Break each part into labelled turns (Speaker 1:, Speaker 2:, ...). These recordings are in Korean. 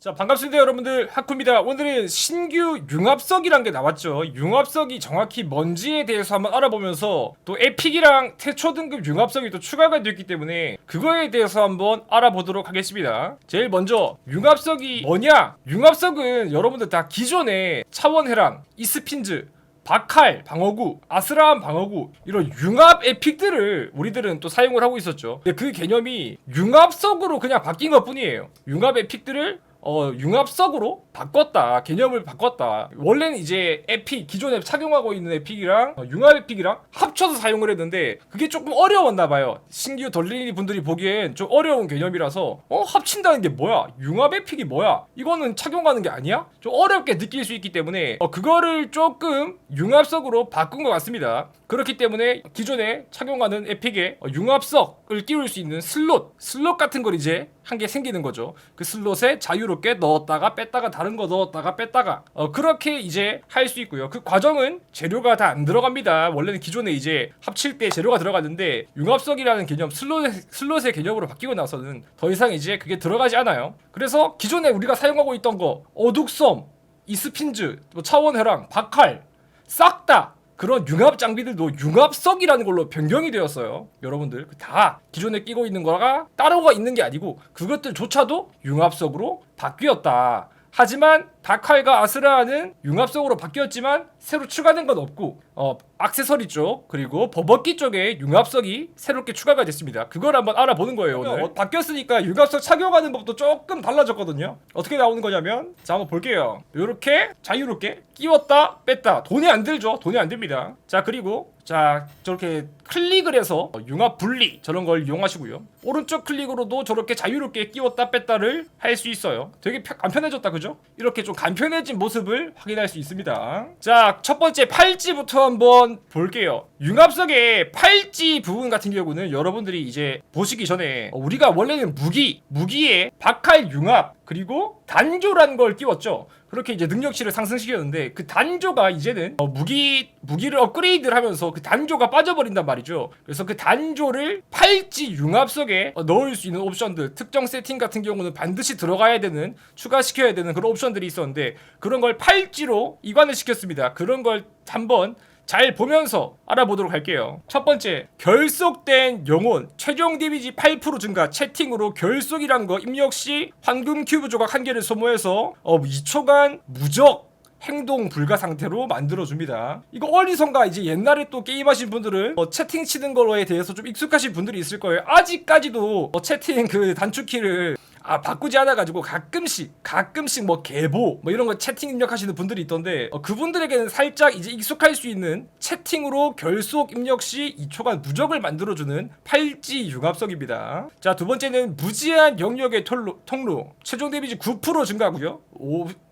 Speaker 1: 자 반갑습니다 여러분들. 하쿠입니다. 오늘은 신규 융합석이란 게 나왔죠. 융합석이 정확히 뭔지에 대해서 한번 알아보면서 또 에픽이랑 태초 등급 융합석이 또 추가가 됐기 때문에 그거에 대해서 한번 알아보도록 하겠습니다. 제일 먼저 융합석이 뭐냐? 융합석은 여러분들 다 기존에 차원해랑 이스핀즈 바칼 방어구, 아스라함 방어구 이런 융합 에픽들을 우리들은 또 사용을 하고 있었죠. 근데 그 개념이 융합석으로 그냥 바뀐 것뿐이에요. 융합 에픽들을 어, 융합석으로 바꿨다. 개념을 바꿨다. 원래는 이제 에픽, 기존에 착용하고 있는 에픽이랑 어, 융합 에픽이랑 합쳐서 사용을 했는데 그게 조금 어려웠나 봐요. 신규 덜리니 분들이 보기엔 좀 어려운 개념이라서 어, 합친다는 게 뭐야? 융합 에픽이 뭐야? 이거는 착용하는 게 아니야? 좀 어렵게 느낄 수 있기 때문에 어, 그거를 조금 융합석으로 바꾼 것 같습니다. 그렇기 때문에 기존에 착용하는 에픽에 어, 융합석을 띄울 수 있는 슬롯, 슬롯 같은 걸 이제 한 개 생기는 거죠. 그 슬롯에 자유롭게 넣었다가 뺐다가 다른 거 넣었다가 뺐다가 어, 그렇게 이제 할 수 있고요. 그 과정은 재료가 다 안 들어갑니다. 원래는 기존에 이제 합칠 때 재료가 들어갔는데 융합석이라는 개념, 슬롯의, 슬롯의 개념으로 바뀌고 나서는 더 이상 이제 그게 들어가지 않아요. 그래서 기존에 우리가 사용하고 있던 거 어둑섬, 이스핀즈, 뭐 차원해랑, 바칼 싹다 그런 융합 장비들도 융합석이라는 걸로 변경이 되었어요. 여러분들 그다 기존에 끼고 있는 거가 따로가 있는 게 아니고 그것들조차도 융합석으로 바뀌었다. 하지만 다칼과 아스라는 융합석으로 바뀌었지만 새로 추가된 건 없고 어 악세서리 쪽 그리고 버벅기 쪽에 융합석이 새롭게 추가가 됐습니다. 그걸 한번 알아보는 거예요 오늘. 어, 바뀌었으니까 융합석 착용하는 법도 조금 달라졌거든요. 어떻게 나오는 거냐면 자 한번 볼게요. 이렇게 자유롭게 끼웠다 뺐다 돈이 안 들죠. 돈이 안 듭니다. 자 그리고 자 저렇게 클릭을 해서 어, 융합 분리 저런 걸 이용하시고요. 오른쪽 클릭으로도 저렇게 자유롭게 끼웠다 뺐다를 할 수 있어요. 되게 펴- 간편해졌다 그죠? 이렇게 좀 간편해진 모습을 확인할 수 있습니다. 자 첫 번째 팔찌부터 한번 볼게요. 융합석의 팔찌 부분 같은 경우는 여러분들이 이제 보시기 전에 어, 우리가 원래는 무기 무기에 박할 융합 그리고 단조란 걸 끼웠죠. 그렇게 이제 능력치를 상승시켰는데 그 단조가 이제는 어, 무기 무기를 업그레이드를 하면서 그 단조가 빠져버린단 말이 죠. 그래서 그 단조를 팔찌 융합석에 어, 넣을 수 있는 옵션들 특정 세팅 같은 경우는 반드시 들어가야 되는 추가시켜야 되는 그런 옵션들이 있었는데 그런 걸 팔찌로 이관을 시켰습니다. 그런 걸 한번 잘 보면서 알아보도록 할게요. 첫 번째, 결속된 영혼 최종 데미지 8% 증가 채팅으로 결속이란 거 입력 시 황금 큐브 조각 한 개를 소모해서 어, 2초간 무적 행동 불가 상태로 만들어줍니다. 이거 어리선가 이제 옛날에 또 게임하신 분들은 어, 채팅 치는 거에 대해서 좀 익숙하신 분들이 있을 거예요. 아직까지도 어, 채팅 그 단축키를 아 바꾸지 않아 가지고 가끔씩 가끔씩 뭐 개보 뭐 이런 거 채팅 입력하시는 분들이 있던데 어, 그분들에게는 살짝 이제 익숙할 수 있는 채팅으로 결속 입력 시 2초간 무적을 만들어주는 팔찌 융합석입니다. 자 두 번째는 무제한 영역의 통로, 통로 최종 데미지 9% 증가고요.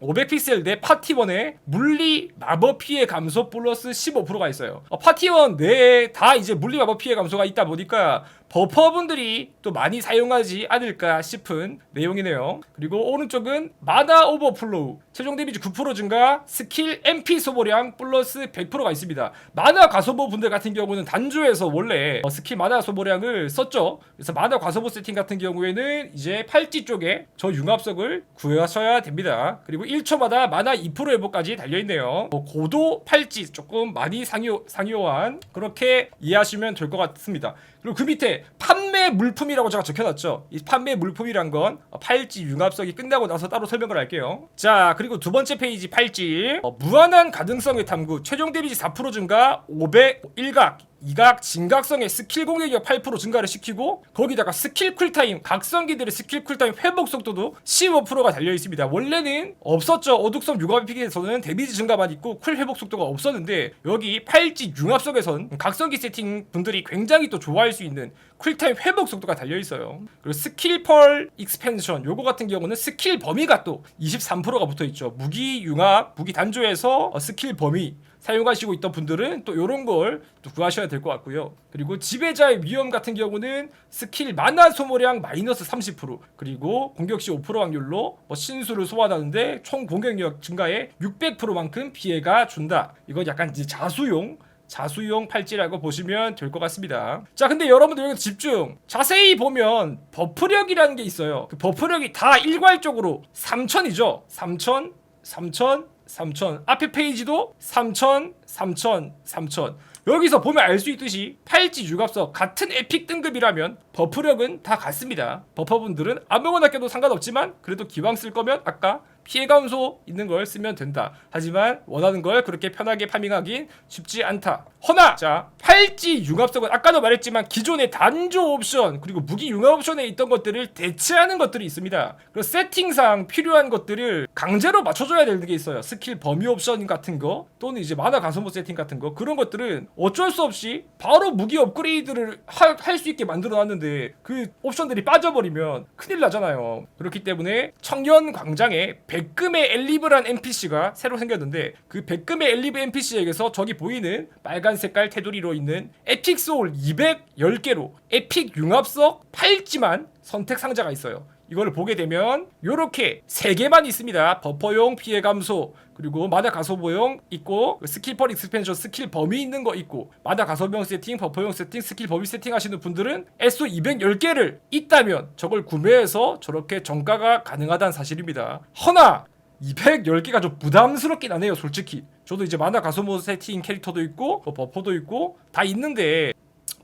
Speaker 1: 500픽셀 내 파티원의 물리 마법 피해 감소 플러스 15%가 있어요. 어, 파티원 내에 다 이제 물리 마법 피해 감소가 있다 보니까 버퍼분들이 또 많이 사용하지 않을까 싶은 내용이네요. 그리고 오른쪽은 마나 오버플로우 최종 데미지 9% 증가 스킬 MP 소모량 플러스 100%가 있습니다. 마나 과소보 분들 같은 경우는 단조에서 원래 어, 스킬 마나 소모량을 썼죠. 그래서 마나 과소보 세팅 같은 경우에는 이제 팔찌 쪽에 저 융합석을 구하셔야 됩니다. 그리고 1초마다 마나 2% 회복까지 달려있네요. 뭐 고도 팔찌 조금 많이 상요, 상요한 그렇게 이해하시면 될 것 같습니다. 그리고 그 밑에 판매 물품이라고 제가 적혀놨죠. 이 판매 물품이란 건 팔찌 융합석이 끝나고 나서 따로 설명을 할게요. 자 그리고 두 번째 페이지 팔찌 어, 무한한 가능성의 탐구 최종 데미지 4% 증가 500 일각 이각 진각성의 스킬 공격력 8% 증가를 시키고 거기다가 스킬 쿨타임 각성기들의 스킬 쿨타임 회복 속도도 15%가 달려 있습니다. 원래는 없었죠. 어둑섬 융합픽에서는 데미지 증가만 있고 쿨 회복 속도가 없었는데 여기 팔찌 융합석에선 각성기 세팅 분들이 굉장히 또 좋아할 수 있는 쿨타임 회복 속도가 달려 있어요. 그리고 스킬 펄 익스펜션 요거 같은 경우는 스킬 범위가 또 23%가 붙어 있죠. 무기 융합, 무기 단조에서 어, 스킬 범위 사용하시고 있던 분들은 또 이런 걸 또 구하셔야 될 것 같고요. 그리고 지배자의 위험 같은 경우는 스킬 만화 소모량 마이너스 30% 그리고 공격 시 5% 확률로 뭐 신수를 소환하는데 총 공격력 증가에 600%만큼 피해가 준다. 이건 약간 이제 자수용 자수용 팔찌라고 보시면 될 것 같습니다. 자, 근데 여러분들 여기서 집중. 자세히 보면 버프력이라는 게 있어요. 그 버프력이 다 일괄적으로 3000이죠. 3000, 3000, 3000. 앞에 페이지도 3000, 3000, 3000. 여기서 보면 알 수 있듯이 팔찌 유갑석 같은 에픽 등급이라면 버프력은 다 같습니다. 버퍼분들은 아무거나 껴도 상관없지만 그래도 기왕 쓸 거면 아까 피해 감소 있는 걸 쓰면 된다. 하지만 원하는 걸 그렇게 편하게 파밍하긴 쉽지 않다. 허나 자 팔찌 융합석은 아까도 말했지만 기존의 단조 옵션 그리고 무기 융합 옵션에 있던 것들을 대체하는 것들이 있습니다. 그리고 세팅상 필요한 것들을 강제로 맞춰줘야 되는 게 있어요. 스킬 범위 옵션 같은 거 또는 이제 만화 가소모 세팅 같은 거 그런 것들은 어쩔 수 없이 바로 무기 업그레이드를 할 수 있게 만들어놨는데 그 옵션들이 빠져버리면 큰일 나잖아요. 그렇기 때문에 청년 광장에 백금의 엘리브란 NPC가 새로 생겼는데 그 백금의 엘리브 NPC에게서 저기 보이는 빨간 색깔 테두리로 있는 에픽 소울 210개로 에픽 융합석 팔찌만 선택 상자가 있어요. 이거를 보게 되면 요렇게 세 개만 있습니다. 버퍼용 피해 감소 그리고 마다 가소보용 있고 스킬 펄 익스펜션 스킬 범위 있는 거 있고 마다 가소보용 세팅 버퍼용 세팅 스킬 범위 세팅 하시는 분들은 SO 210개를 있다면 저걸 구매해서 저렇게 정가가 가능하다는 사실입니다. 허나 210개가 좀 부담스럽긴 하네요 솔직히 저도 이제 만화 가소모 세팅 캐릭터도 있고 뭐 버퍼도 있고 다 있는데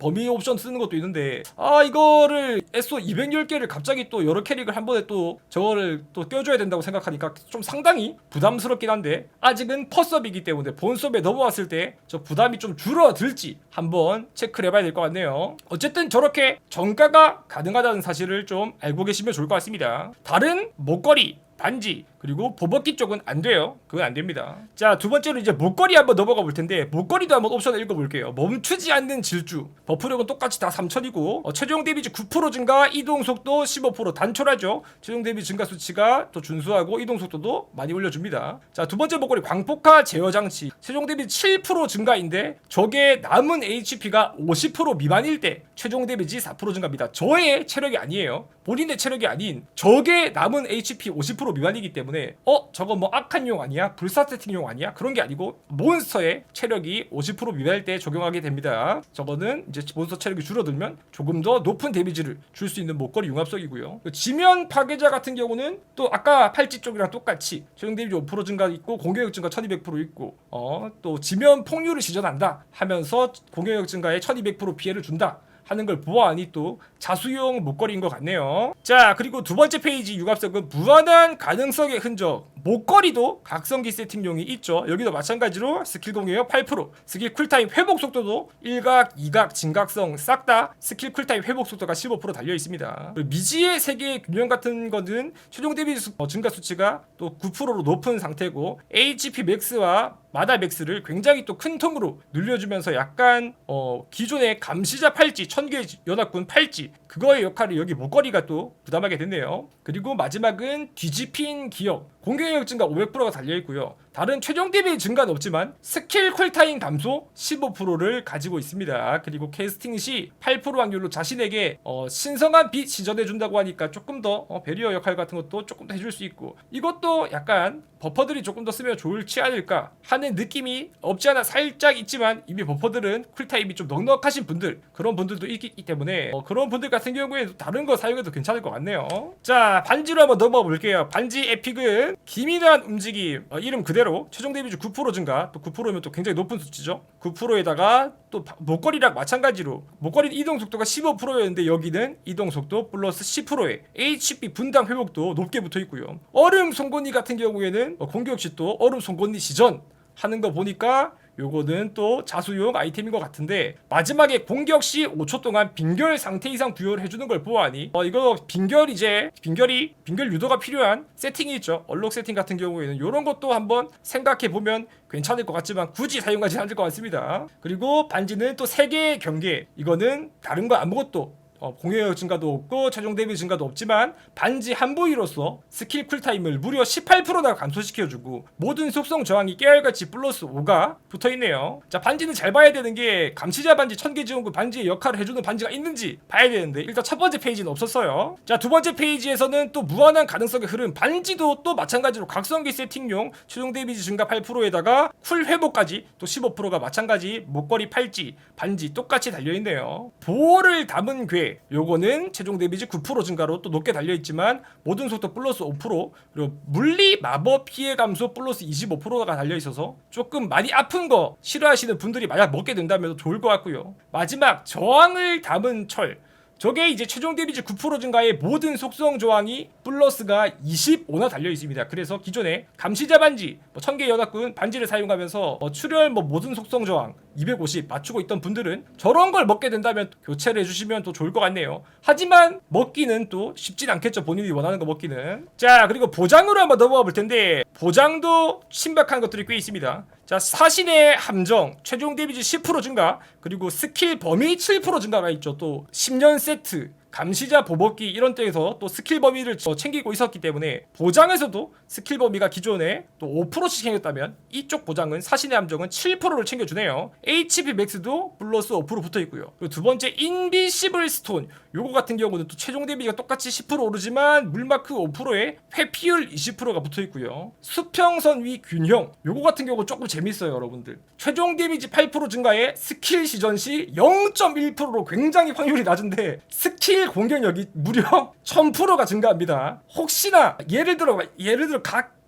Speaker 1: 범위 옵션 쓰는 것도 있는데 아 이거를 SO 210개를 갑자기 또 여러 캐릭을 한 번에 또 저거를 또 껴줘야 된다고 생각하니까 좀 상당히 부담스럽긴 한데 아직은 퍼섭이기 때문에 본섭에 넘어왔을 때 저 부담이 좀 줄어들지 한번 체크를 해봐야 될 것 같네요. 어쨌든 저렇게 정가가 가능하다는 사실을 좀 알고 계시면 좋을 것 같습니다. 다른 목걸이 반지 그리고 보법기 쪽은 안 돼요. 그건 안 됩니다. 자, 두 번째로 이제 목걸이 한번 넘어가 볼 텐데 목걸이도 한번 옵션을 읽어 볼게요. 멈추지 않는 질주. 버프력은 똑같이 다 3000이고 어, 최종 데미지 9% 증가, 이동 속도 15% 단촐하죠. 최종 데미지 증가 수치가 또 준수하고 이동 속도도 많이 올려 줍니다. 자, 두 번째 목걸이 광폭화 제어 장치. 최종 데미지 7% 증가인데 저게 남은 HP가 50% 미만일 때 최종 데미지 4% 증가입니다. 저의 체력이 아니에요. 본인의 체력이 아닌 적의 남은 HP 50% 미만이기 때문에 어 저거 뭐 악한 용 아니야? 불사 세팅용 아니야? 그런 게 아니고 몬스터의 체력이 50% 미만일 때 적용하게 됩니다. 저거는 이제 몬스터 체력이 줄어들면 조금 더 높은 데미지를 줄 수 있는 목걸이 융합석이고요. 지면 파괴자 같은 경우는 또 아까 팔찌 쪽이랑 똑같이 최종 데미지 5% 증가 있고 공격력 증가 1200% 있고 어 또 지면 폭류를 시전한다 하면서 공격력 증가에 1200% 피해를 준다 하는 걸 보아하니 또 자수용 목걸이인 것 같네요. 자 그리고 두 번째 페이지 융합석은 무한한 가능성의 흔적. 목걸이도 각성기 세팅용이 있죠. 여기도 마찬가지로 스킬 공격력 8%, 스킬 쿨타임 회복 속도도 1각, 2각, 진각성 싹 다 스킬 쿨타임 회복 속도가 15% 달려 있습니다. 미지의 세계 균형 같은 거는 최종 데미지 수- 어, 증가 수치가 또 9%로 높은 상태고 HP 맥스와 마다 맥스를 굉장히 또 큰 통으로 늘려주면서 약간 어 기존의 감시자 팔찌 천개 연합군 팔찌 그거의 역할을 여기 목걸이가 또 부담하게 됐네요. 그리고 마지막은 뒤집힌 기억 공격력 증가 500%가 달려 있고요. 다른 최종 대비 증가는 없지만 스킬 쿨타임 감소 15%를 가지고 있습니다. 그리고 캐스팅 시 8% 확률로 자신에게 어, 신성한 빛 시전해 준다고 하니까 조금 더 어, 배리어 역할 같은 것도 조금 더 해줄 수 있고 이것도 약간 버퍼들이 조금 더 쓰면 좋을지 않을까 하는 느낌이 없지 않아 살짝 있지만 이미 버퍼들은 쿨타임이 좀 넉넉하신 분들 그런 분들도 있기 때문에 어, 그런 분들 같은 경우에도 다른 거 사용해도 괜찮을 것 같네요. 자 반지로 한번 넘어가 볼게요. 반지 에픽은 기민한 움직임 어, 이름 그대로 최종 데미지 9% 증가 또 9%면 또 굉장히 높은 수치죠. 9%에다가 또 바- 목걸이랑 마찬가지로 목걸이 이동 속도가 15%였는데 여기는 이동 속도 플러스 10%에 HP 분당 회복도 높게 붙어 있고요. 얼음 송곳니 같은 경우에는 어, 공격 시 또 얼음 송곳니 시전 하는 거 보니까 요거는 또 자수용 아이템인 것 같은데 마지막에 공격 시 5초 동안 빙결 상태 이상 부여를 해주는 걸 보아하니 어 이거 빙결 이제 빙결이 빙결 유도가 필요한 세팅이 있죠. 얼룩 세팅 같은 경우에는 이런 것도 한번 생각해 보면 괜찮을 것 같지만 굳이 사용하지 않을 것 같습니다. 그리고 반지는 또 3개의 경계. 이거는 다른 거 아무것도 어, 공격 증가도 없고 최종 데미지 증가도 없지만 반지 한 부위로서 스킬 쿨타임을 무려 18%나 감소시켜주고 모든 속성 저항이 깨알같이 플러스 5가 붙어있네요. 자 반지는 잘 봐야 되는 게 감시자 반지 천개 지원구 반지의 역할을 해주는 반지가 있는지 봐야 되는데 일단 첫 번째 페이지는 없었어요. 자 두 번째 페이지에서는 또 무한한 가능성의 흐름 반지도 또 마찬가지로 각성기 세팅용 최종 데미지 증가 8%에다가 쿨 회복까지 또 15%가 마찬가지 목걸이 팔찌 반지 똑같이 달려있네요. 보호를 담은 괴 요거는 최종 데미지 9% 증가로 또 높게 달려 있지만 모든 속도 플러스 5% 그리고 물리 마법 피해 감소 플러스 25%가 달려 있어서 조금 많이 아픈 거 싫어하시는 분들이 만약 먹게 된다면 좋을 것 같고요. 마지막 저항을 담은 철 저게 이제 최종 데미지 9% 증가의 모든 속성 조항이 플러스가 25나 달려 있습니다. 그래서 기존에 감시자 반지, 뭐 천개 연합군 반지를 사용하면서 뭐 출혈 뭐 모든 속성 저항 250 맞추고 있던 분들은 저런 걸 먹게 된다면 교체를 해주시면 또 좋을 것 같네요. 하지만 먹기는 또 쉽진 않겠죠. 본인이 원하는 거 먹기는. 자 그리고 보장으로 한번 넘어가 볼 텐데 보장도 신박한 것들이 꽤 있습니다. 자 사신의 함정 최종 데미지 10% 증가 그리고 스킬 범위 7% 증가가 있죠. 또 10년 세트 감시자 보복기 이런 때에서 또 스킬 범위를 저 챙기고 있었기 때문에 보장에서도 스킬 범위가 기존에 또 5%씩 챙겼다면 이쪽 보장은 사신의 함정은 7%를 챙겨주네요. HP 맥스도 플러스 5% 붙어 있고요. 두 번째 인비시블 스톤 요거 같은 경우는 또 최종 데미지가 똑같이 10% 오르지만 물마크 5%에 회피율 20%가 붙어 있고요. 수평선 위 균형 요거 같은 경우 조금 재밌어요 여러분들. 최종 데미지 8% 증가에 스킬 시전 시 0.1%로 굉장히 확률이 낮은데 스킬 공격력이 무려 1000%가 증가합니다. 혹시나 예를 들어 예를 들어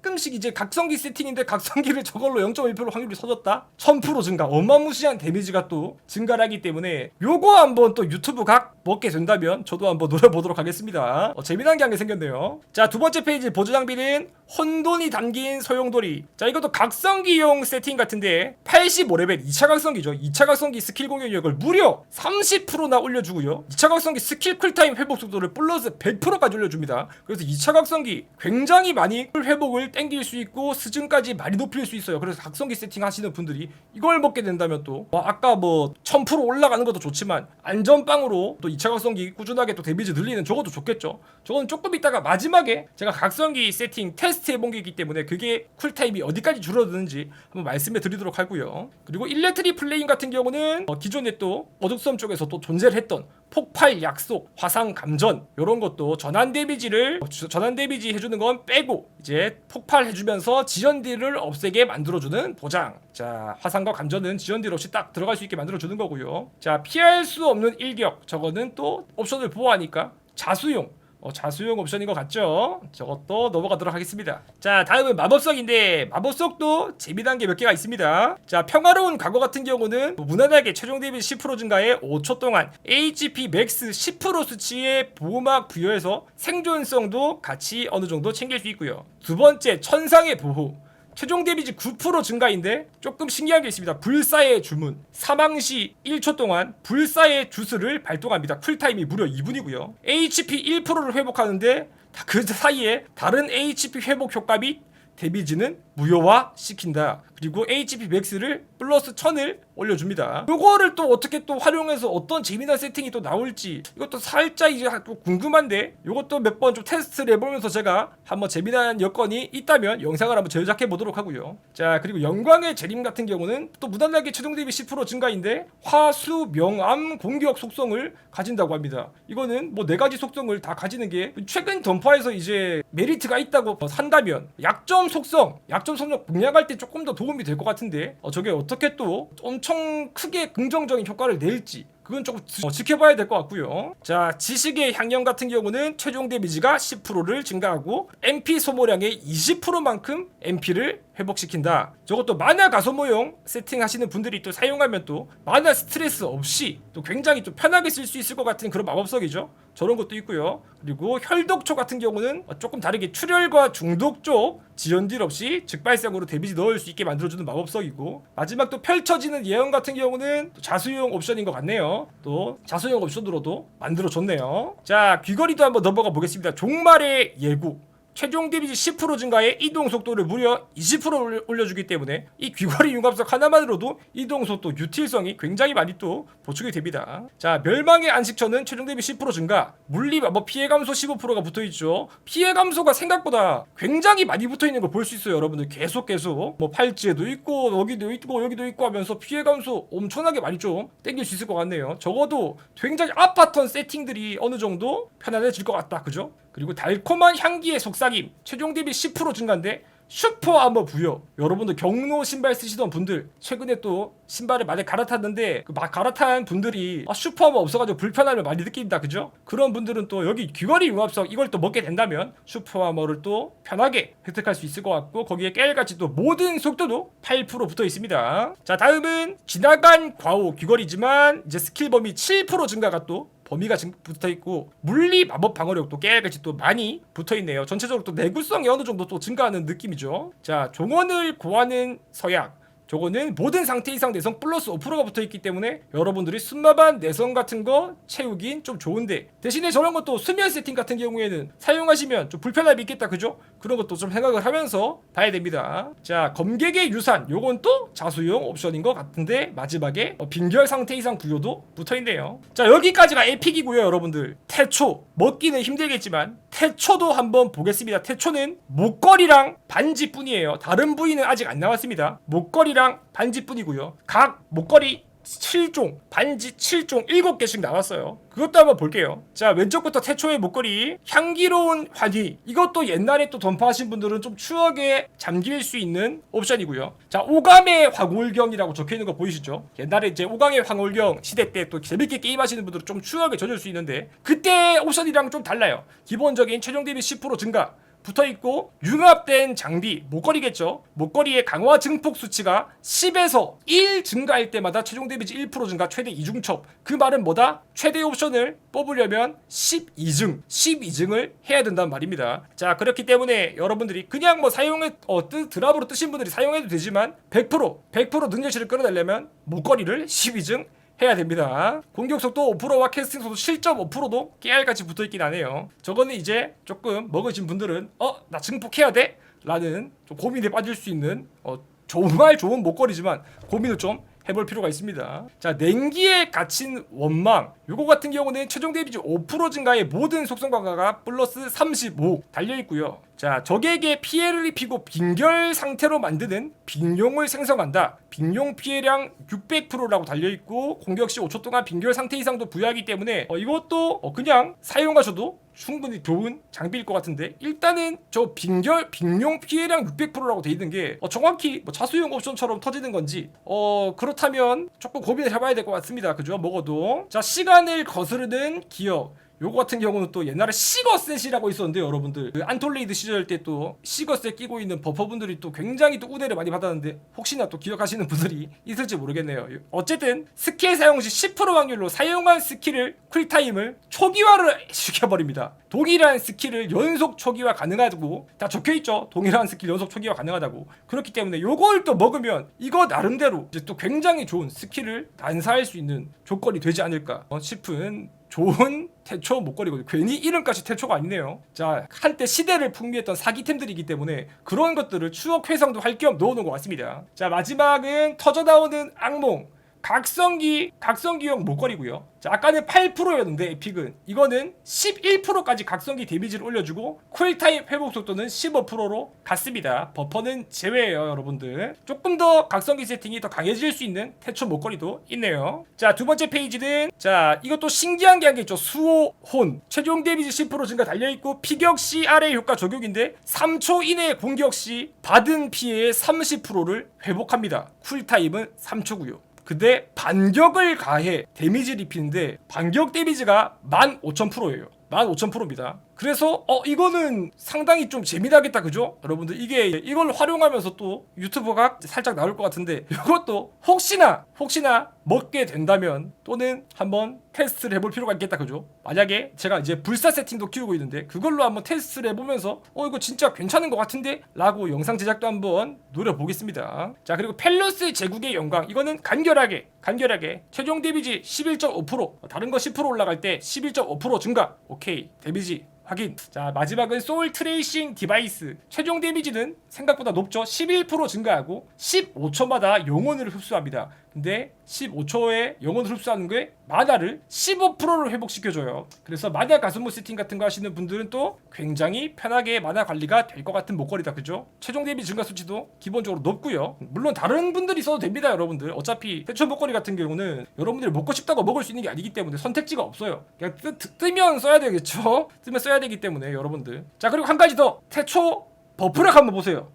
Speaker 1: 가끔씩 이제 각성기 세팅인데 각성기를 저걸로 0.1% 확률이 서졌다? 1000% 증가. 어마무시한 데미지가 또 증가를 하기 때문에 요거 한번 또 유튜브 각 먹게 된다면 저도 한번 노려보도록 하겠습니다. 어, 재미난 게 한 개 생겼네요. 자 두 번째 페이지 보조 장비는 혼돈이 담긴 소용돌이. 자 이것도 각성기용 세팅 같은데 85레벨 2차 각성기죠. 2차 각성기 스킬 공격력을 무려 30%나 올려주고요. 2차 각성기 스킬 쿨타임 회복 속도를 플러스 100%까지 올려줍니다. 그래서 2차 각성기 굉장히 많이 쿨 회복을 땡길 수 있고 스증까지 많이 높일 수 있어요. 그래서 각성기 세팅 하시는 분들이 이걸 먹게 된다면 또뭐 아까 뭐 1000% 올라가는 것도 좋지만 안전빵으로 또 2차 각성기 꾸준하게 또 데미지 늘리는 저것도 좋겠죠. 저건 조금 있다가 마지막에 제가 각성기 세팅 테스트 해본 게 있기 때문에 그게 쿨타임이 어디까지 줄어드는지 한번 말씀해 드리도록 하고요. 그리고 일렉트리 플레인 같은 경우는 어, 기존에 또 어둑섬 쪽에서 또 존재를 했던 폭발 약속, 화상 감전 이런 것도 전환 데미지를 전환 데미지 해주는 건 빼고 이제 폭발해주면서 지연딜을 없애게 만들어주는 보장. 자 화상과 감전은 지연딜 없이 딱 들어갈 수 있게 만들어주는 거고요. 자 피할 수 없는 일격 저거는 또 옵션을 보호하니까 자수용. 어, 자수용 옵션인 것 같죠? 저것도 넘어가도록 하겠습니다. 자, 다음은 마법석인데 마법석도 재미난 게몇 개가 있습니다. 자, 평화로운 과거 같은 경우는 뭐 무난하게 최종 데미지 10% 증가에 5초 동안 HP 맥스 10% 수치의 보호막 부여해서 생존성도 같이 어느 정도 챙길 수 있고요. 두 번째, 천상의 보호. 최종 데미지 9% 증가인데 조금 신기한 게 있습니다. 불사의 주문. 사망 시 1초 동안 불사의 주스를 발동합니다. 쿨타임이 무려 2분이고요. HP 1%를 회복하는데 다그 사이에 다른 HP 회복 효과 및 데미지는 무효화 시킨다. 그리고 HP 맥스를 플러스 1000을 올려줍니다. 이거를 또 어떻게 또 활용해서 어떤 재미난 세팅이 또 나올지 이것도 살짝 이제 또 궁금한데 이것도 몇 번 좀 테스트를 해보면서 제가 한번 재미난 여건이 있다면 영상을 한번 제작해 보도록 하고요. 자 그리고 영광의 재림 같은 경우는 또 무단하게 최종 대비 10% 증가인데 화수 명암 공격 속성을 가진다고 합니다. 이거는 뭐 네 가지 속성을 다 가지는 게 최근 던파에서 이제 메리트가 있다고 산다면 약점 속성, 약점 속성 공략할 때 조금 더 도움 이 될 것 같은데 어, 저게 어떻게 또 엄청 크게 긍정적인 효과를 낼지 그건 조금 지- 어, 지켜봐야 될 것 같고요. 자, 지식의 향연 같은 경우는 최종 데미지가 10%를 증가하고 MP 소모량의 20%만큼 MP를 회복시킨다. 저것도 만화 가소모용 세팅하시는 분들이 또 사용하면 또 만화 스트레스 없이 또 굉장히 또 편하게 쓸 수 있을 것 같은 그런 마법석이죠. 저런 것도 있고요. 그리고 혈독초 같은 경우는 조금 다르게 출혈과 중독 쪽 지연딜 없이 즉발성으로 데미지 넣을 수 있게 만들어주는 마법석이고 마지막 또 펼쳐지는 예언 같은 경우는 또 자수용 옵션인 것 같네요. 또 자수용 옵션으로도 만들어줬네요. 자 귀걸이도 한번 넘어가 보겠습니다. 종말의 예고 최종 데미지 10% 증가에 이동 속도를 무려 20% 올려- 올려주기 때문에 이 귀걸이 융합석 하나만으로도 이동 속도 유틸성이 굉장히 많이 또 보충이 됩니다. 자 멸망의 안식처는 최종 데미지 10% 증가, 물리 마법 피해 감소 15%가 붙어 있죠. 피해 감소가 생각보다 굉장히 많이 붙어 있는 걸 볼 수 있어요, 여러분들 계속 계속 뭐 팔찌에도 있고 여기도 있고 여기도 있고 하면서 피해 감소 엄청나게 많이 좀 땡길 수 있을 것 같네요. 적어도 굉장히 아파턴 세팅들이 어느 정도 편안해질 것 같다, 그죠? 그리고 달콤한 향기의 속삭임 최종 대비 10% 증가인데 슈퍼 아머 부여. 여러분들 경로 신발 쓰시던 분들 최근에 또 신발을 많이 갈아탔는데 그 막 갈아탄 분들이 아, 슈퍼 아머 없어가지고 불편함을 많이 느낀다. 그죠? 그런 분들은 또 여기 귀걸이 융합석 이걸 또 먹게 된다면 슈퍼 아머를 또 편하게 획득할 수 있을 것 같고 거기에 깨알같이 또 모든 속도도 8% 붙어 있습니다. 자 다음은 지나간 과호 귀걸이지만 이제 스킬 범위 7% 증가가 또 범위가 붙어 있고 물리 마법 방어력도 깨알같이 또 많이 붙어 있네요. 전체적으로 또 내구성이 어느 정도 또 증가하는 느낌이죠. 자, 종원을 고하는 서약. 저거는 모든 상태 이상 내성 플러스 5%가 붙어 있기 때문에 여러분들이 순마반 내성 같은 거 채우긴 좀 좋은데 대신에 저런 것도 수면 세팅 같은 경우에는 사용하시면 좀 불편함이 있겠다 그죠? 그런 것도 좀 생각을 하면서 봐야 됩니다. 자 검객의 유산 요건 또 자수용 옵션인 것 같은데 마지막에 어, 빈결 상태 이상 부여도 붙어 있네요. 자 여기까지가 에픽이고요 여러분들 태초 먹기는 힘들겠지만 태초도 한번 보겠습니다. 태초는 목걸이랑 반지뿐이에요. 다른 부위는 아직 안 나왔습니다. 목걸이 랑 반지뿐이고요. 각 목걸이 7종, 반지 7종 7개씩 나왔어요. 그것도 한번 볼게요. 자, 왼쪽부터 태초의 목걸이, 향기로운 환희. 이것도 옛날에 또 던파하신 분들은 좀 추억에 잠길 수 있는 옵션이고요. 자, 오감의 황홀경이라고 적혀 있는 거 보이시죠? 옛날에 이제 오감의 황홀경 시대 때 또 재밌게 게임하시는 분들은 좀 추억에 젖을 수 있는데 그때 옵션이랑 좀 달라요. 기본적인 최종 대비 10% 증가, 붙어 있고 융합된 장비 목걸이겠죠? 목걸이의 강화 증폭 수치가 10에서 1 증가할 때마다 최종 데미지 1% 증가 최대 2중첩. 그 말은 뭐다? 최대 옵션을 뽑으려면 12증 12증을 해야 된단 말입니다. 자 그렇기 때문에 여러분들이 그냥 뭐 사용해 어 뜨, 드랍으로 뜨신 분들이 사용해도 되지만 100% 100% 능력치를 끌어내려면 목걸이를 12증 해야 됩니다. 공격 속도 5%와 캐스팅 속도 7.5%도 깨알같이 붙어 있긴 하네요. 저거는 이제 조금 먹으신 분들은 어 나 증폭해야 돼? 라는 좀 고민에 빠질 수 있는 어, 정말 좋은 목걸이지만 고민을 좀 해볼 필요가 있습니다. 자, 냉기에 갇힌 원망. 요거 같은 경우는 최종 데미지 5% 증가의 모든 속성 강화가 플러스 35 달려 있고요. 자, 적에게 피해를 입히고 빈결 상태로 만드는 빈용을 생성한다. 빈용 피해량 600%라고 달려 있고 공격 시 5초 동안 빈결 상태 이상도 부여하기 때문에 어, 이것도 어, 그냥 사용하셔도 충분히 좋은 장비일 것 같은데 일단은 저 빈결 빈용 피해량 600%라고 돼 있는 게 어, 정확히 뭐 자수용 옵션처럼 터지는 건지 어 그렇다면 조금 고민을 해봐야 될 것 같습니다. 그죠? 먹어도. 자 시간을 거스르는 기억 요거 같은 경우는 또 옛날에 시거셋이라고 있었는데요 여러분들. 그 안톨레이드 시절 때 또 시거셋 끼고 있는 버퍼분들이 또 굉장히 또 우대를 많이 받았는데 혹시나 또 기억하시는 분들이 있을지 모르겠네요. 어쨌든 스킬 사용 시 10% 확률로 사용한 스킬을 쿨타임을 초기화를 시켜버립니다. 동일한 스킬을 연속 초기화 가능하고 다 적혀있죠? 동일한 스킬 연속 초기화 가능하다고. 그렇기 때문에 요걸 또 먹으면 이거 나름대로 이제 또 굉장히 좋은 스킬을 난사할 수 있는 조건이 되지 않을까 어, 싶은 좋은 태초 목걸이거든요. 괜히 이름까지 태초가 아니네요. 자, 한때 시대를 풍미했던 사기템들이기 때문에 그런 것들을 추억 회상도 할 겸 넣어놓은 것 같습니다. 자, 마지막은 터져 나오는 악몽. 각성기, 각성기용 목걸이고요. 자, 아까는 8%였는데 에픽은 이거는 11%까지 각성기 데미지를 올려주고 쿨타임 회복 속도는 15%로 갔습니다. 버퍼는 제외예요, 여러분들. 조금 더 각성기 세팅이 더 강해질 수 있는 태초 목걸이도 있네요. 자, 두 번째 페이지는 자, 이것도 신기한 게 한 게 있죠. 수호혼. 최종 데미지 10% 증가 달려 있고 피격 시 아래 효과 적용인데 3초 이내 공격 시 받은 피해의 30%를 회복합니다. 쿨타임은 3초고요. 근데 반격을 가해 데미지를 입히는데 반격 데미지가 15,000%예요. 15,000%입니다. 그래서 어 이거는 상당히 좀 재미나겠다 그죠? 여러분들 이게 이걸 활용하면서 또 유튜버가 살짝 나올 것 같은데 이것도 혹시나 혹시나 먹게 된다면 또는 한번 테스트를 해볼 필요가 있겠다 그죠? 만약에 제가 이제 불사 세팅도 키우고 있는데 그걸로 한번 테스트를 해보면서 어 이거 진짜 괜찮은 것 같은데? 라고 영상 제작도 한번 노려보겠습니다. 자 그리고 펠로스 제국의 영광 이거는 간결하게 간결하게 최종 데미지 11.5% 다른 거 10% 올라갈 때 11.5% 증가 오케이 데미지 확인. 자 마지막은 소울 트레이싱 디바이스. 최종 데미지는 생각보다 높죠. 11% 증가하고 15초마다 영혼을 흡수합니다. 근데 15초에 영혼을 흡수하는 게 마나를 15%로 회복시켜줘요. 그래서 마나 가슴무 세팅 같은 거 하시는 분들은 또 굉장히 편하게 마나 관리가 될 것 같은 목걸이다. 그죠? 최종 데미지 증가 수치도 기본적으로 높고요. 물론 다른 분들이 써도 됩니다, 여러분들. 어차피 대처 목걸이 같은 경우는 여러분들이 먹고 싶다고 먹을 수 있는 게 아니기 때문에 선택지가 없어요. 그냥 뜨, 뜨, 뜨면 써야 되겠죠? 뜨면 써야 되기 때문에 여러분들. 자, 그리고 한 가지 더. 태초 버프력 한번 보세요.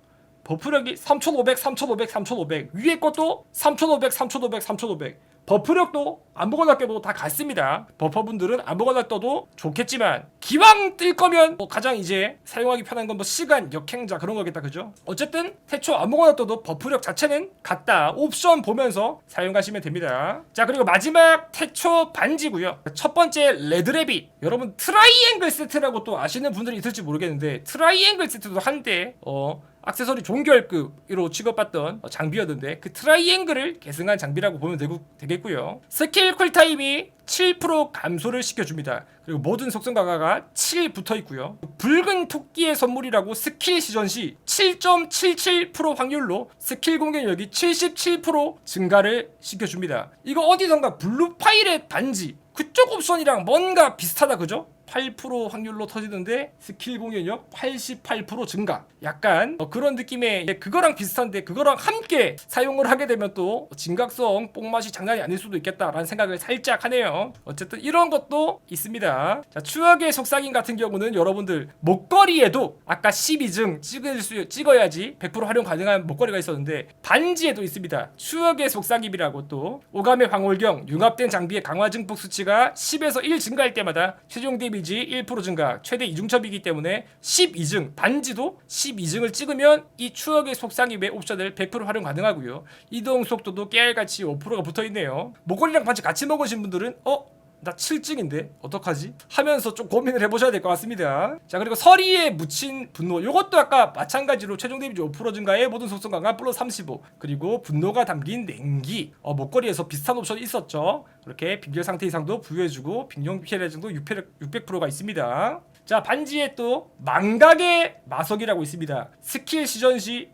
Speaker 1: 버프력이 3500, 3500, 3500 위에 것도 3500, 3500, 3500 버프력도 아무거나 껴도 다 같습니다. 버퍼분들은 아무거나 떠도 좋겠지만 기왕 뜰 거면 뭐 가장 이제 사용하기 편한 건 뭐 시간, 역행자 그런 거겠다 그죠? 어쨌든 태초 아무거나 떠도 버프력 자체는 같다. 옵션 보면서 사용하시면 됩니다. 자 그리고 마지막 태초 반지고요. 첫 번째 레드레빗 여러분 트라이앵글 세트라고 또 아시는 분들이 있을지 모르겠는데 트라이앵글 세트도 한때 어 액세서리 종결급으로 취급받던 어, 장비였는데 그 트라이앵글을 계승한 장비라고 보면 되고, 되겠고요. 스킬 쿨타임이 7% 감소를 시켜줍니다. 그리고 모든 속성 강화가 7 붙어 있고요. 붉은 토끼의 선물이라고 스킬 시전 시 7.77% 확률로 스킬 공격력이 77% 증가를 시켜줍니다. 이거 어디선가 블루 파일의 반지 그쪽 옵션이랑 뭔가 비슷하다 그죠? 8% 확률로 터지는데 스킬 공격력 88% 증가. 약간 어, 그런 느낌의 예, 그거랑 비슷한데 그거랑 함께 사용을 하게 되면 또 진각성 뽕맛이 장난이 아닐 수도 있겠다라는 생각을 살짝 하네요. 어쨌든 이런 것도 있습니다. 자 추억의 속삭임 같은 경우는 여러분들 목걸이에도 아까 12증 찍을 수, 찍어야지 100% 활용 가능한 목걸이가 있었는데 반지에도 있습니다. 추억의 속삭임이라고 또. 오감의 황홀경 융합된 장비의 강화 증폭 수치가 10에서 1 증가할 때마다 최종 데미지 1% 증가 최대 이중첩이기 때문에 12증 반지도 12증을 찍으면 이 추억의 속상임의 옵션을 100% 활용 가능하고요 이동 속도도 깨알같이 5%가 붙어있네요 목걸이랑 반지 같이 먹으신 분들은 어? 나 7증인데 어떡하지? 하면서 좀 고민을 해보셔야 될 것 같습니다. 자 그리고 서리에 묻힌 분노 요것도 아까 마찬가지로 최종 데미지 5% 증가에 모든 속성 강화 플러스 35 그리고 분노가 담긴 냉기 어, 목걸이에서 비슷한 옵션이 있었죠. 그렇게 빙결 상태 이상도 부여해주고 빙용 피해 600, 600%가 있습니다. 자 반지에 또 망각의 마석이라고 있습니다. 스킬 시전 시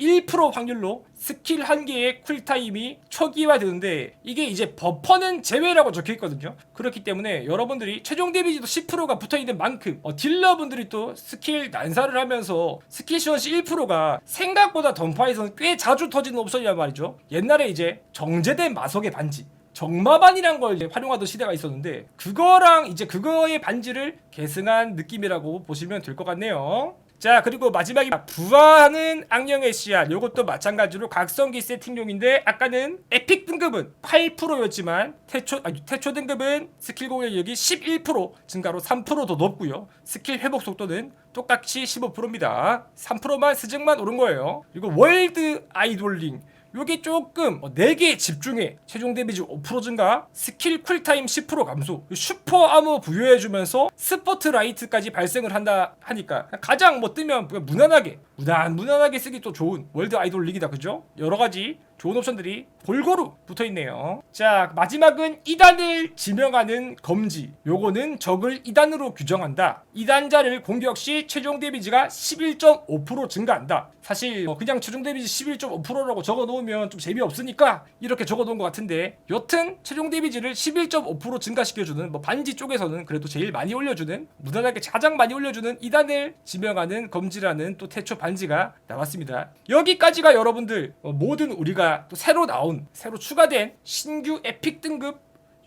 Speaker 1: 1% 확률로 스킬 한 개의 쿨타임이 초기화되는데 이게 이제 버퍼는 제외라고 적혀 있거든요. 그렇기 때문에 여러분들이 최종 데미지도 10%가 붙어 있는 만큼 어, 딜러분들이 또 스킬 난사를 하면서 스킬 시원시 1%가 생각보다 던파에서는 꽤 자주 터지는 옵션이란 말이죠. 옛날에 이제 정제된 마석의 반지 정마반이란 걸 이제 활용하던 시대가 있었는데 그거랑 이제 그거의 반지를 계승한 느낌이라고 보시면 될 것 같네요. 자 그리고 마지막이 부화하는 악령의 씨앗. 요것도 마찬가지로 각성기 세팅용인데 아까는 에픽 등급은 8%였지만 태초 아니, 태초 등급은 스킬 공격력이 11% 증가로 3%더 높고요. 스킬 회복 속도는 똑같이 15%입니다. 3%만 스증만 오른 거예요. 그리고 월드 아이돌링 요게 조금 어, 4개 집중해 최종 데미지 5% 증가 스킬 쿨타임 10% 감소 슈퍼 아머 부여해주면서 스포트라이트까지 발생을 한다 하니까 가장 뭐 뜨면 무난하게 무난 무난하게 쓰기 또 좋은 월드 아이돌 릭이다 그죠? 여러가지 좋은 옵션들이 골고루 붙어 있네요. 자, 마지막은 2단을 지명하는 검지. 요거는 적을 2단으로 규정한다. 2단자를 공격 시 최종 데미지가 11.5% 증가한다. 사실 뭐 그냥 최종 데미지 11.5%라고 적어 놓으면 좀 재미없으니까 이렇게 적어 놓은 것 같은데 여튼 최종 데미지를 11.5% 증가시켜 주는 뭐 반지 쪽에서는 그래도 제일 많이 올려 주는 무난하게 가장 많이 올려 주는 2단을 지명하는 검지라는 또 태초 반지가 나왔습니다. 여기까지가 여러분들 어, 모든 우리가 또 새로 나온 새로 추가된 신규 에픽 등급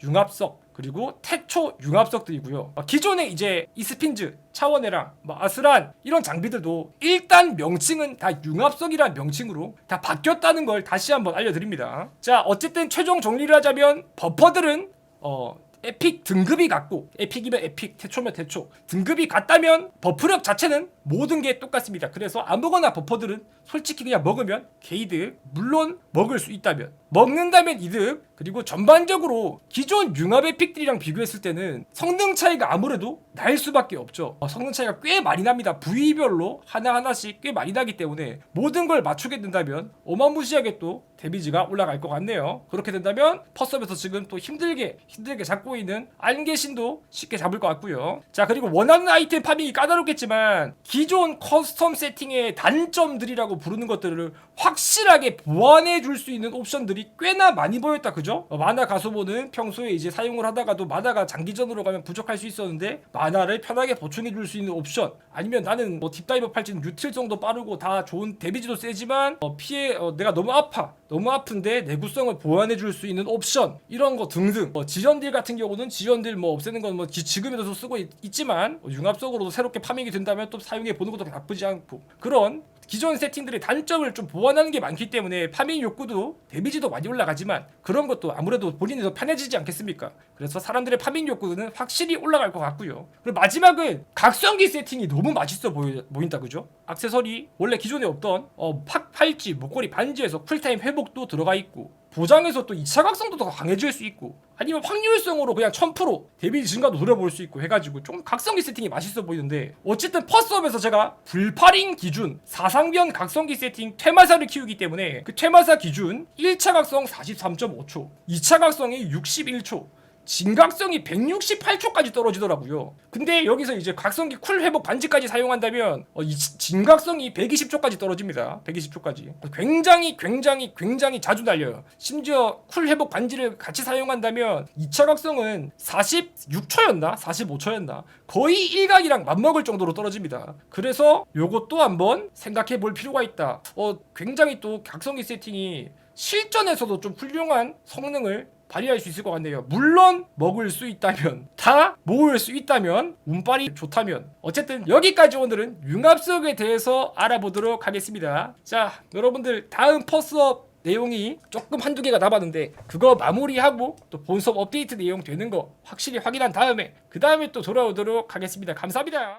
Speaker 1: 융합석 그리고 태초 융합석들이고요. 어, 기존에 이제 이스핀즈, 차원회랑, 뭐 아스란 이런 장비들도 일단 명칭은 다 융합석이란 명칭으로 다 바뀌었다는 걸 다시 한번 알려드립니다. 자, 어쨌든 최종 정리를 하자면 버퍼들은 어 에픽 등급이 같고 에픽이면 에픽, 태초면 태초 등급이 같다면 버프력 자체는 모든 게 똑같습니다. 그래서 아무거나 버퍼들은 솔직히 그냥 먹으면 게이드 물론 먹을 수 있다면 먹는다면 이득 그리고 전반적으로 기존 융합의 픽들이랑 비교했을 때는 성능 차이가 아무래도 날 수밖에 없죠. 어, 성능 차이가 꽤 많이 납니다. 부위별로 하나하나씩 꽤 많이 나기 때문에 모든 걸 맞추게 된다면 어마무시하게 또 데미지가 올라갈 것 같네요. 그렇게 된다면 퍼스업에서 지금 또 힘들게 힘들게 잡고 있는 안개신도 쉽게 잡을 것 같고요. 자 그리고 원하는 아이템 파밍이 까다롭겠지만 기존 커스텀 세팅의 단점들이라고 부르는 것들을 확실하게 보완해 줄 수 있는 옵션들이 꽤나 많이 보였다. 그죠? 어, 만화 가소보는 평소에 이제 사용을 하다가도 만화가 장기전으로 가면 부족할 수 있었는데 만화를 편하게 보충해 줄 수 있는 옵션. 아니면 나는 뭐 딥다이브 팔찌는 유틸 정도 빠르고 다 좋은 데미지도 세지만 어, 피해 어, 내가 너무 아파 너무 아픈데 내구성을 보완해 줄 수 있는 옵션. 이런 거 등등. 뭐 지연딜 같은 경우는 지연딜 뭐 없애는 건 뭐 지금에도 쓰고 있, 지만 융합적으로도 새롭게 파밍이 된다면 또 사용해 보는 것도 나쁘지 않고. 그런 기존 세팅들의 단점을 좀 보완하는 게 많기 때문에 파밍 욕구도 데미지도 많이 올라가지만 그런 것도 아무래도 본인이 더 편해지지 않겠습니까? 그래서 사람들의 파밍 욕구는 확실히 올라갈 것 같고요. 그리고 마지막은 각성기 세팅이 너무 맛있어 보이, 보인다 그죠? 악세서리 원래 기존에 없던 어, 팍 팔찌, 목걸이 반지에서 쿨타임 회복도 들어가 있고 보장에서 또 2차 각성도 더 강해질 수 있고 아니면 확률성으로 그냥 1000% 데미지 증가도 노려볼 수 있고 해가지고 좀 각성기 세팅이 맛있어 보이는데 어쨌든 퍼스업에서 제가 불팔인 기준 사상변 각성기 세팅 퇴마사를 키우기 때문에 그 퇴마사 기준 1차 각성 43.5초 2차 각성이 61초 진각성이 168초까지 떨어지더라고요. 근데 여기서 이제 각성기 쿨 회복 반지까지 사용한다면 어, 이 지- 진각성이 120초까지 떨어집니다. 120초까지. 굉장히 굉장히 굉장히 자주 날려요. 심지어 쿨 회복 반지를 같이 사용한다면 2차 각성은 46초였나? 45초였나? 거의 일각이랑 맞먹을 정도로 떨어집니다. 그래서 요것도 한번 생각해 볼 필요가 있다. 어, 굉장히 또 각성기 세팅이 실전에서도 좀 훌륭한 성능을 발휘할 수 있을 것 같네요. 물론 먹을 수 있다면 다 모을 수 있다면 운빨이 좋다면 어쨌든 여기까지 오늘은 융합석에 대해서 알아보도록 하겠습니다. 자 여러분들 다음 퍼스업 내용이 조금 한두 개가 남았는데 그거 마무리하고 또 본섭 업데이트 내용 되는 거 확실히 확인한 다음에 그 다음에 또 돌아오도록 하겠습니다. 감사합니다.